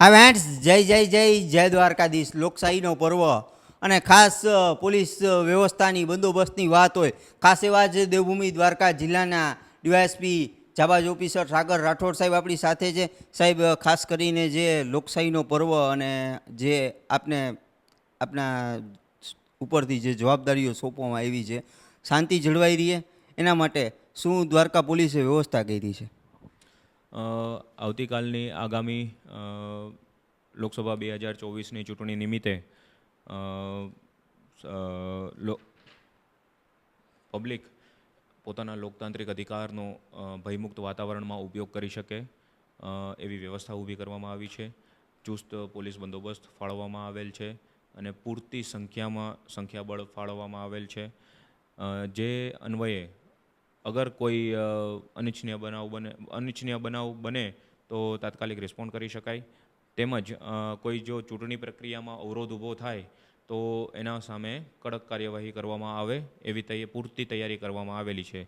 આ વેન્ટ્સ જય જય જય જય દ્વારકાધીશ. લોકશાહીનો પર્વ અને ખાસ પોલીસ વ્યવસ્થાની બંદોબસ્તની વાત હોય, ખાસ એવા જ દેવભૂમિ દ્વારકા જિલ્લાના ડીવાયએસપી, જાબાજ ઓફિસર સાગર રાઠોડ સાહેબ આપણી સાથે છે. સાહેબ ખાસ કરીને જે લોકશાહીનો પર્વ અને જે આપને, આપના ઉપરથી જે જવાબદારીઓ સોંપવામાં આવી છે, શાંતિ જળવાઈ રહે. એના માટે શું દ્વારકા પોલીસે વ્યવસ્થા કરી છે? આવતીકાલની આગામી લોકસભા બે હજાર ચોવીસની ચૂંટણી નિમિત્તે પબ્લિક પોતાના લોકતાંત્રિક અધિકારનો ભયમુક્ત વાતાવરણમાં ઉપયોગ કરી શકે એવી વ્યવસ્થા ઊભી કરવામાં આવી છે. ચુસ્ત પોલીસ બંદોબસ્ત ફાળવવામાં આવેલ છે અને પૂરતી સંખ્યામાં સંખ્યાબળ ફાળવવામાં આવેલ છે. જે અન્વયે અગર કોઈ અનિચ્છનીય બનાવ બને, અનિચ્છનીય બનાવ બને તો તાત્કાલિક રિસ્પોન્ડ કરી શકાય. તેમજ કોઈ જો ચૂંટણી પ્રક્રિયામાં અવરોધ ઊભો થાય તો એના સામે કડક કાર્યવાહી કરવામાં આવે એવી પૂરતી તૈયારી કરવામાં આવેલી છે.